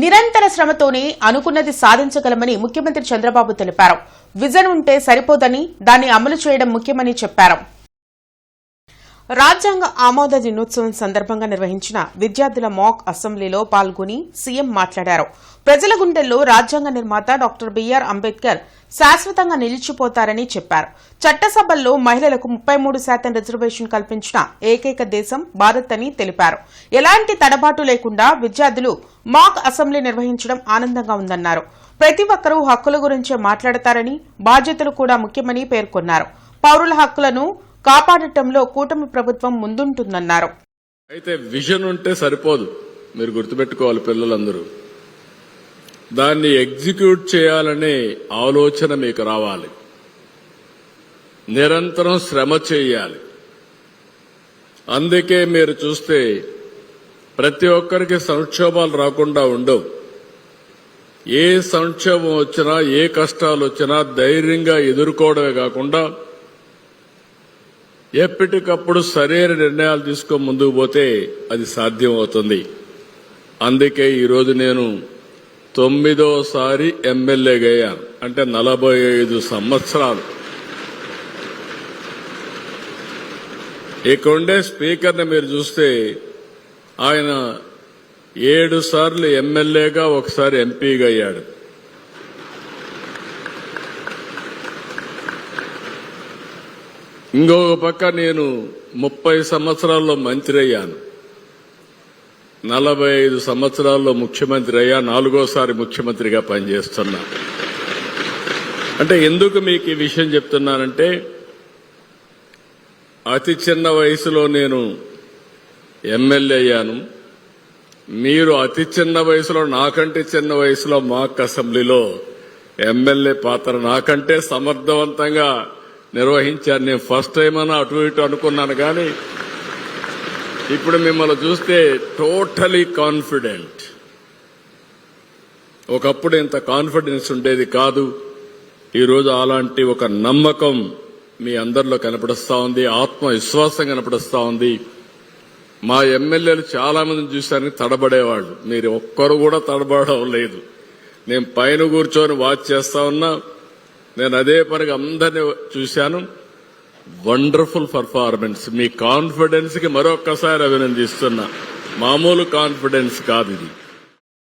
నిరంతర శ్రమతోనే అనుకున్నది సాధించగలమని ముఖ్యమంత్రి చంద్రబాబు తెలిపారు. విజన్ ఉంటే సరిపోదని దాన్ని అమలు చేయడం ముఖ్యమని చెప్పారు. రాజ్యాంగ ఆమోద దినోత్సవం సందర్భంగా నిర్వహించిన విద్యార్థుల మాక్ అసెంబ్లీలో పాల్గొని సీఎం మాట్లాడారు. ప్రజల గుండెల్లో రాజ్యాంగ నిర్మాత డాక్టర్ బిఆర్ అంబేద్కర్ శాశ్వతంగా నిలిచిపోతారని చెప్పారు. చట్టసభల్లో మహిళలకు ముప్పై మూడు శాతం రిజర్వేషన్ కల్పించిన ఏకైక దేశం భారత్ అని తెలిపారు. ఎలాంటి తడబాటు లేకుండా విద్యార్థులు మాక్ అసెంబ్లీ నిర్వహించడం ఆనందంగా ఉందన్నారు. ప్రతి ఒక్కరూ హక్కుల గురించే మాట్లాడతారని బాధ్యతలు కూడా ముఖ్యమని పేర్కొన్నారు. పౌరుల హక్కులను కాపాడటంలో కూటమి ప్రభుత్వం ముందుంటుందన్నారు. అయితే విజన్ ఉంటే సరిపోదు. మీరు గుర్తుపెట్టుకోవాలి పిల్లలందరూ. దాన్ని ఎగ్జిక్యూట్ చేయాలనే ఆలోచన మీకు రావాలి. నిరంతరం శ్రమ చేయాలి. అందుకే మీరు చూస్తే ప్రతి ఒక్కరికి సంక్షోభాలు రాకుండా ఉండవు. ఏ సంక్షోభం వచ్చినా ఏ కష్టాలు వచ్చినా ధైర్యంగా ఎదుర్కోవడమే కాకుండా ఎప్పటికప్పుడు సరైన నిర్ణయాలు తీసుకొని ముందుకు పోతే అది సాధ్యం అవుతుంది అందుకే ఈరోజు నేను తొమ్మిదోసారి ఎమ్మెల్యేగా అయ్యాను. అంటే నలభై ఐదు సంవత్సరాలు. ఇక్కడుండే స్పీకర్ని మీరు చూస్తే ఆయన ఏడు సార్లు ఎమ్మెల్యేగా ఒకసారి ఎంపీగా అయ్యాడు. ఇంకొక పక్క నేను ముప్పై సంవత్సరాల్లో మంత్రి అయ్యాను నలభై ఐదు సంవత్సరాల్లో ముఖ్యమంత్రి అయ్యా నాలుగోసారి ముఖ్యమంత్రిగా పనిచేస్తున్నా. అంటే ఎందుకు మీకు ఈ విషయం చెప్తున్నానంటే అతి చిన్న వయసులో నేను ఎమ్మెల్యే అయ్యాను. మీరు అతి చిన్న వయసులో నాకంటే చిన్న వయసులో మాక్ అసెంబ్లీలో ఎమ్మెల్యే పాత్ర నాకంటే సమర్థవంతంగా నిర్వహించారు. నేను ఫస్ట్ టైం అన్నా అటు ఇటు అనుకున్నాను కానీ ఇప్పుడు మిమ్మల్ని చూస్తే టోటలీ కాన్ఫిడెంట్. ఒకప్పుడు ఇంత కాన్ఫిడెన్స్ ఉండేది కాదు. ఈరోజు అలాంటి ఒక నమ్మకం మీ అందరిలో కనపడుస్తా ఉంది. ఆత్మవిశ్వాసం కనపడుస్తా ఉంది. మా ఎమ్మెల్యేలు చాలా మందిని చూశాను తడబడేవాళ్ళు. మీరు ఒక్కరు కూడా తడబడడం లేదు నేను పైన కూర్చొని వాచ్ చేస్తా ఉన్నా. నేను అదే పనిగా అందరినీ చూశాను. వండర్ఫుల్ పర్ఫార్మెన్స్ మీ కాన్ఫిడెన్స్కి మరొక్కసారి అభినందిస్తున్నా. మామూలు కాన్ఫిడెన్స్ కాదు ఇది.